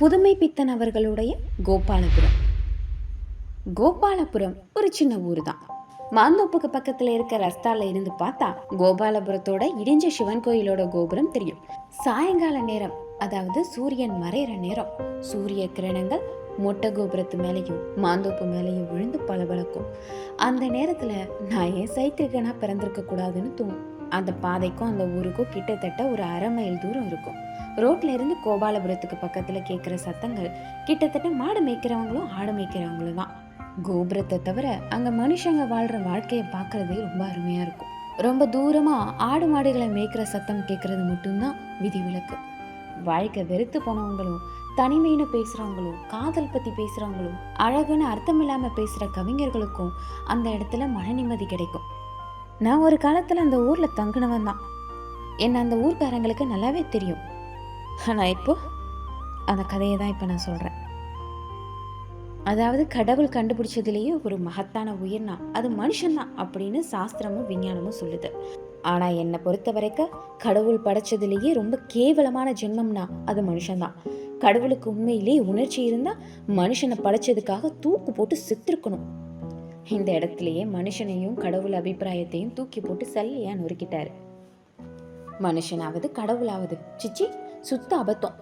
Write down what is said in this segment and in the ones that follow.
புதுமை பித்தன் அவர்களுடைய கோபாலபுரம். கோபாலபுரம் ஒரு சின்ன ஊர் தான் மாந்தோப்புக்கு பக்கத்தில் இருக்க ரஸ்தால இருந்து பார்த்தா கோபாலபுரத்தோட இடிஞ்ச சிவன் கோயிலோட கோபுரம் தெரியும். சாயங்கால நேரம் அதாவது சூரியன் மறையிற நேரம் சூரிய கிரணங்கள் மொட்டை கோபுரத்து மேலேயும் மாந்தோப்பு மேலேயும் விழுந்து பளபளக்கும். அந்த நேரத்தில் நான் ஏன் சைத்திரிகனாக பிறந்திருக்க கூடாதுன்னு தோணும். அந்த பாதைக்கும் அந்த ஊருக்கும் கிட்டத்தட்ட ஒரு அரை மைல் தூரம் இருக்கும். ரோட்ல இருந்து கோபாலபுரத்துக்கு பக்கத்துல கேட்குற சத்தங்கள் கிட்டத்தட்ட மாடு மேய்க்கிறவங்களும் ஆடு மேய்க்கிறவங்களும் தான். கோபுரத்தை தவிர அங்க மனுஷங்க வாழ்ற வாழ்க்கையை பார்க்கறதே ரொம்ப அருமையா இருக்கும். ரொம்ப தூரமா ஆடு மாடுகளை மேய்க்கிற சத்தம் கேட்கறது மட்டும்தான் விதிவிலக்கு. வாழ்க்கை வெறுத்து போனவங்களும் தனிமைன்னு பேசுறவங்களும் காதல் பத்தி பேசுறவங்களும் அழகுன்னு அர்த்தம் இல்லாம பேசுற கவிஞர்களுக்கும் அந்த இடத்துல மன நிம்மதி கிடைக்கும். நான் ஒரு காலத்தில் அந்த ஊரில் தங்கினவன் தான். என்னை அந்த ஊர்க்காரங்களுக்கு நல்லாவே தெரியும். ஆனால் இப்போது அந்த கதையை தான் இப்போ நான் சொல்கிறேன் அதாவது கடவுள் கண்டுபிடிச்சதுலேயே ஒரு மகத்தான உயிர்னா அது மனுஷன்தான் அப்படின்னு சாஸ்திரமும் விஞ்ஞானமும் சொல்லுது. ஆனால் என்னை பொறுத்த வரைக்கும் கடவுள் படைச்சதுலேயே ரொம்ப கேவலமான ஜென்மம்னா அது மனுஷன்தான் கடவுளுக்கு உண்மையிலே உணர்ச்சி இருந்தால் மனுஷனை படைச்சதுக்காக தூக்கு போட்டு செத்துருக்கணும். இந்த இடத்துலயே மனுஷனையும் கடவுள் அபிப்பிராயத்தையும் தூக்கி போட்டு சல்லையா நொறுக்கிட்டாரு. மனுஷனாவது கடவுளாவது. சிச்சி சுத்த அபத்தம்.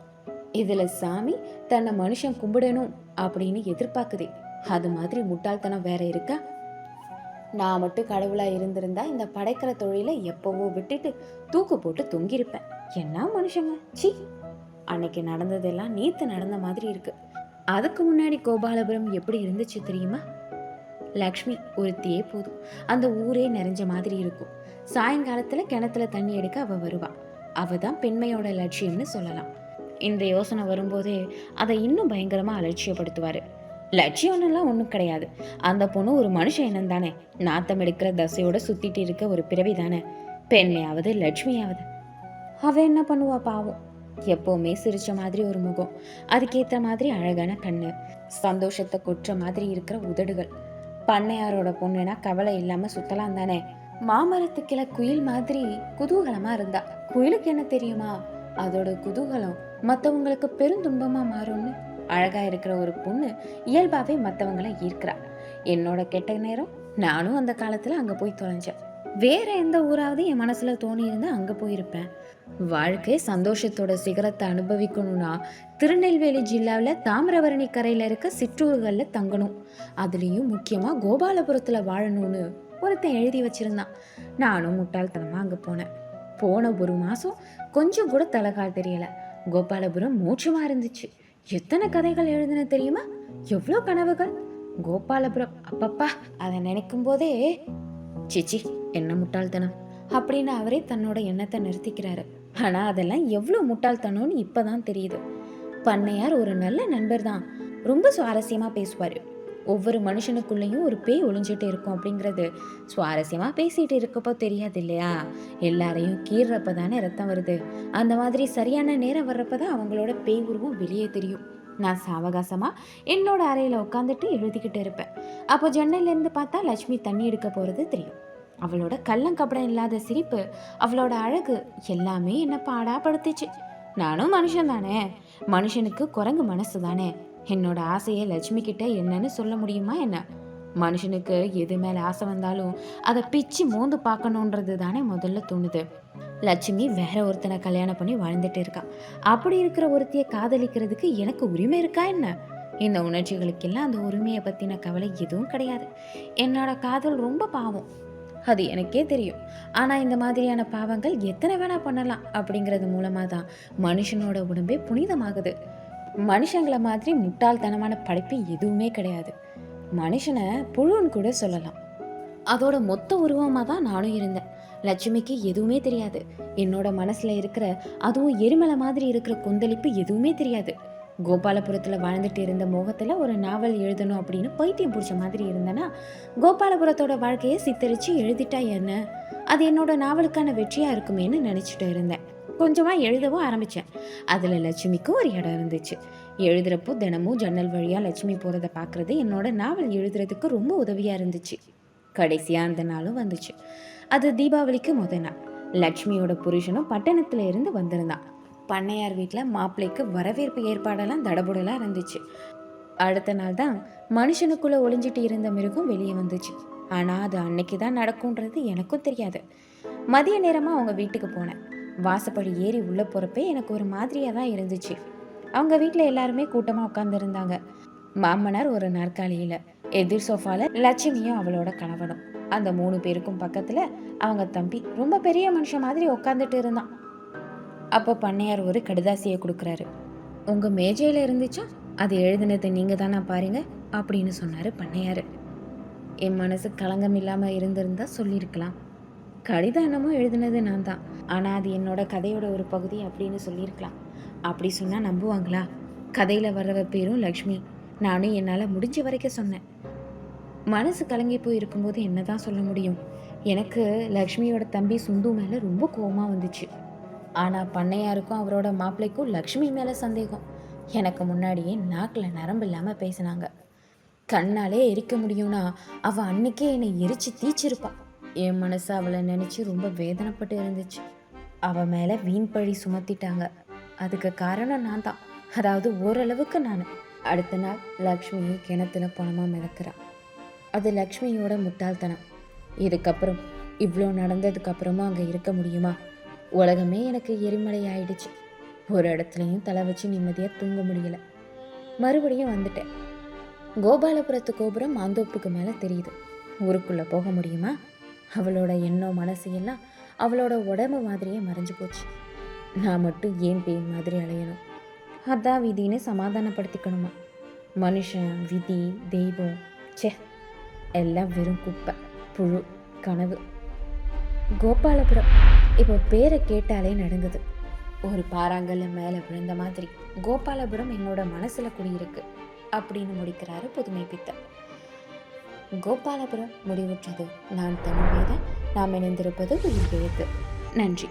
இதுல சாமி தன்னை மனுஷன் கும்பிடணும் அப்படின்னு எதிர்பார்க்குதே. அது மாதிரி முட்டாள்தனம் வேற இருக்கா? நான் மட்டும் கடவுளா இருந்திருந்தா இந்த படைக்கிற தொழிலை எப்பவோ விட்டுட்டு தூக்கு போட்டு தொங்கியிருப்பேன். என்ன மனுஷங்க? சி அன்னைக்கு நடந்ததெல்லாம் நேத்து நடந்த மாதிரி இருக்கு. அதுக்கு முன்னாடி கோபாலபுரம் எப்படி இருந்துச்சு தெரியுமா? லக்ஷ்மி ஒருத்தியே போதும். அந்த ஊரே நிறைஞ்ச மாதிரி இருக்கும். சாயங்காலத்தில் கிணத்துல தண்ணி எடுக்க அவள் வருவாள் அவள் தான் பெண்மையோட லட்சியம்னு சொல்லலாம். இந்த யோசனை வரும்போதே அதை இன்னும் பயங்கரமாக அலட்சியப்படுத்துவார். லட்சியம்னுலாம் ஒன்றும் கிடையாது. அந்த பொண்ணு ஒரு மனுஷன் இனம் தானே. நாத்தம் எடுக்கிற தசையோட சுத்திட்டு இருக்க ஒரு பிறவி தானே. பெண்மையாவது லட்சுமியாவது. அவள் என்ன பண்ணுவா பாவம். எப்போவுமே சிரிச்ச மாதிரி ஒரு முகம். அதுக்கேற்ற மாதிரி அழகான கண்ணு. சந்தோஷத்தை கொற்ற மாதிரி இருக்கிற உதடுகள். பண்ணையாரோட பொண்ணுனா கவலை இல்லாம சுத்தலாம் தானே? மாமரத்து கிளை குயில் மாதிரி குதூகலமா இருந்தா. குயிலுக்கு என்ன தெரியுமா? அதோட குதூகலம் மத்தவங்களுக்கு பெருந்துன்பமா மாறும்னு. அழகா இருக்கிற ஒரு பொண்ணு இயல்பாவே மத்தவங்கள ஈர்க்கிறா. என்னோட கெட்ட நேரம் நானும் அந்த காலத்துல அங்க போய் தொலைஞ்சேன். வேற எந்த ஊராவது என் மனசுல தோணி இருந்தா அங்க போயிருப்பேன். வாழ்க்கை சந்தோஷத்தோட சிகரத்தை அனுபவிக்கணும்னா திருநெல்வேலி ஜில்லாவில் தாமிரபரணி கரையில் இருக்க சிற்றூர்களில் தங்கணும். அதுலேயும் முக்கியமாக கோபாலபுரத்தில் வாழணும்னு ஒருத்தன் எழுதி வச்சிருந்தான். நானும் முட்டாள்தனமாக அங்கே போனேன். போன ஒரு மாதம் கொஞ்சம் கூட தலைகால் தெரியலை. கோபாலபுரம் மூச்சமாக இருந்துச்சு. எத்தனை கதைகள் எழுதுன தெரியுமா? எவ்வளோ கனவுகள்? கோபாலபுரம் அப்பப்பா அதை நினைக்கும் போதே சிச்சி என்ன முட்டாள்தனம்? அப்படின்னு அவரே தன்னோட எண்ணத்தை நிறுத்திக்கிறாரு. ஆனால் அதெல்லாம் எவ்வளோ முட்டாள்தனம்னு இப்பதான் தெரியுது. பண்ணையார் ஒரு நல்ல நண்பர் தான் ரொம்ப சுவாரஸ்யமாக பேசுவார். ஒவ்வொரு மனுஷனுக்குள்ளேயும் ஒரு பேய் ஒளிஞ்சிட்டு இருக்கும் அப்படிங்கிறது சுவாரஸ்யமாக பேசிகிட்டு இருக்கப்போ தெரியாது இல்லையா? எல்லாரையும் கீறப்ப தானே ரத்தம் வருது. அந்த மாதிரி சரியான நேரம் வர்றப்ப தான் அவங்களோட பேய் உருவம் வெளியே தெரியும். நான் சாவகாசமாக என்னோட அறையில் உட்காந்துட்டு எழுதிக்கிட்டு இருப்பேன். அப்போ ஜன்னல்லேருந்து பார்த்தா லட்சுமி தண்ணி எடுக்க போகிறது தெரியும். அவளோட கள்ளங்கப்படம் இல்லாத சிரிப்பு அவளோட அழகு எல்லாமே என்னை பாடாப்படுத்துச்சு. நானும் மனுஷன் தானே. மனுஷனுக்கு குரங்கு மனசு தானே. என்னோட ஆசையை லட்சுமி கிட்ட என்னன்னு சொல்ல முடியுமா என்ன? மனுஷனுக்கு எது மேலே ஆசை வந்தாலும் அதை பிச்சு மோந்து பார்க்கணுன்றது தானே முதல்ல தோணுது. லட்சுமி வேற ஒருத்தனை கல்யாணம் பண்ணி வாழ்ந்துட்டு இருக்கா. அப்படி இருக்கிற ஒருத்திய காதலிக்கிறதுக்கு எனக்கு உரிமை இருக்கா என்ன? இந்த உணர்ச்சிகளுக்கெல்லாம் அந்த உரிமையை பற்றின கவலை எதுவும் கிடையாது. என்னோட காதல் ரொம்ப பாவம். அது எனக்கே தெரியும். ஆனால் இந்த மாதிரியான பாவங்கள் எத்தனை வேணால் பண்ணலாம் அப்படிங்கிறது மூலமாக தான் மனுஷனோட உடம்பே புனிதமாகுது. மனுஷங்களை மாதிரி முட்டாள்தனமான படைப்பு எதுவுமே கிடையாது. மனுஷனை புழுன்னு கூட சொல்லலாம். அதோட மொத்த உருவமாக தான் நானும் இருந்தேன். லட்சுமிக்கு எதுவுமே தெரியாது. என்னோட மனசில் இருக்கிற அதுவும் எரிமலை மாதிரி இருக்கிற கொந்தளிப்பு எதுவுமே தெரியாது. கோபாலபுரத்தில் வாழ்ந்துட்டு இருந்த மோகத்தில் ஒரு நாவல் எழுதணும் அப்படின்னு பைத்தியம் பிடிச்ச மாதிரி இருந்தேன்னா கோபாலபுரத்தோட வாழ்க்கையை சித்தரித்து எழுதிட்டா என்ன? அது என்னோட நாவலுக்கான வெற்றியாக இருக்குமேன்னு நினச்சிட்டு இருந்தேன். கொஞ்சமாக எழுதவும் ஆரம்பித்தேன் அதில் லட்சுமிக்கும் ஒரு இடம் இருந்துச்சு. எழுதுறப்போ தினமும் ஜன்னல் வழியாக லட்சுமி போகிறத பார்க்குறது என்னோட நாவல் எழுதுறதுக்கு ரொம்ப உதவியாக இருந்துச்சு. கடைசியாக அந்த நாளும் வந்துச்சு. அது தீபாவளிக்கு முத நாள். லட்சுமியோட புருஷனும் பட்டணத்தில் இருந்து வந்திருந்தான். பண்ணையார் வீட்டில் மாப்பிள்ளைக்கு வரவேற்பு ஏற்பாடெல்லாம் தடபுடலாக இருந்துச்சு. அடுத்த நாள் தான் மனுஷனுக்குள்ளே ஒளிஞ்சிட்டு இருந்த மிருகம் வெளியே வந்துச்சு. ஆனால் அது அன்னைக்கு தான் நடக்கும்ன்றது எனக்கும் தெரியாது. மதிய நேரமாக அவங்க வீட்டுக்கு போனேன். வாசப்படி ஏறி உள்ளே போகிறப்பே எனக்கு ஒரு மாதிரியாக தான் இருந்துச்சு. அவங்க வீட்டில் எல்லாருமே கூட்டமாக உட்காந்துருந்தாங்க மாமனார் ஒரு நாற்காலியில் எதிர் சோஃபாவில் லட்சுமியும் அவளோட கணவனும். அந்த மூணு பேருக்கும் பக்கத்தில் அவங்க தம்பி ரொம்ப பெரிய மனுஷன் மாதிரி உட்காந்துட்டு இருந்தான். அப்போ பண்ணையார் ஒரு கடுதாசியை கொடுக்குறாரு. உங்கள் மேஜையில் இருந்துச்சா? அது எழுதினது நீங்கள் தானே பாருங்க அப்படின்னு சொன்னார் பண்ணையார். என் மனசு களங்கம் இல்லாமல் இருந்திருந்தா சொல்லியிருக்கலாம். கடிதம் என்னமோ எழுதுனது நான் தான். ஆனால் அது என்னோட கதையோட ஒரு பகுதி அப்படின்னு சொல்லியிருக்கலாம். அப்படி சொன்னால் நம்புவாங்களா? கதையில் வர்றவ பேரும் லக்ஷ்மி. நானும் என்னால் முடிஞ்ச வரைக்கும் சொன்னேன். மனசு கலங்கி போய் இருக்கும்போது என்ன தான் சொல்ல முடியும்? எனக்கு லக்ஷ்மியோட தம்பி சுந்து மேலே ரொம்ப கோவமாக வந்துச்சு. ஆனால் பண்ணையாருக்கும் அவரோட மாப்பிள்ளைக்கும் லக்ஷ்மி மேலே சந்தேகம். எனக்கு முன்னாடியே நாக்கில் நரம்பு இல்லாமல் பேசினாங்க. கண்ணாலே எரிக்க முடியும்னா அவள் அன்னைக்கே என்னை எரிச்சு தீச்சிருப்பா. என் மனசு அவளை நினச்சி ரொம்ப வேதனைப்பட்டு இருந்துச்சு. அவள் மேலே வீண் பழி சுமத்திட்டாங்க. அதுக்கு காரணம் நான் தான். அதாவது ஓரளவுக்கு நான். அடுத்த நாள் லக்ஷ்மி கிணத்துல பணமாக மிதக்கிறான் அது லக்ஷ்மியோட முட்டாள்தனம். இதுக்கப்புறம் இவ்வளோ நடந்ததுக்கப்புறமா அங்கே இருக்க முடியுமா? உலகமே எனக்கு எரிமலை ஆயிடுச்சு ஒரு இடத்துலையும் தலை வச்சு நிம்மதியாக தூங்க முடியல. மறுபடியும் வந்துட்டேன். கோபாலபுரத்து கோபுரம் மாந்தோப்புக்கு மேலே தெரியுது. ஊருக்குள்ளே போக முடியுமா? அவளோட எண்ணம் மனசு எல்லாம் அவளோட உடம்பு மாதிரியே மறைஞ்சு போச்சு. நான் மட்டும் ஏன் பேய் மாதிரி அலையணும்? அதான் விதின்னு சமாதானப்படுத்திக்கணுமா? மனுஷன் விதி தெய்வம் ச்சே எல்லாம் வெறும் குப்பை புழு கனவு. கோபாலபுரம். இப்போ பேரை கேட்டாலே நடுங்குது. ஒரு பாறாங்கல்ல மேலே விழுந்த மாதிரி கோபாலபுரம் என்னோட மனசில் குடியிருக்கு அப்படின்னு முடிக்கிறாரு புதுமை பித்தன். கோபாலபுரம் முடிவுற்றது நான் தமிழ் வேத நாம் இணைந்திருப்பது உயிர் எழுத்து நன்றி.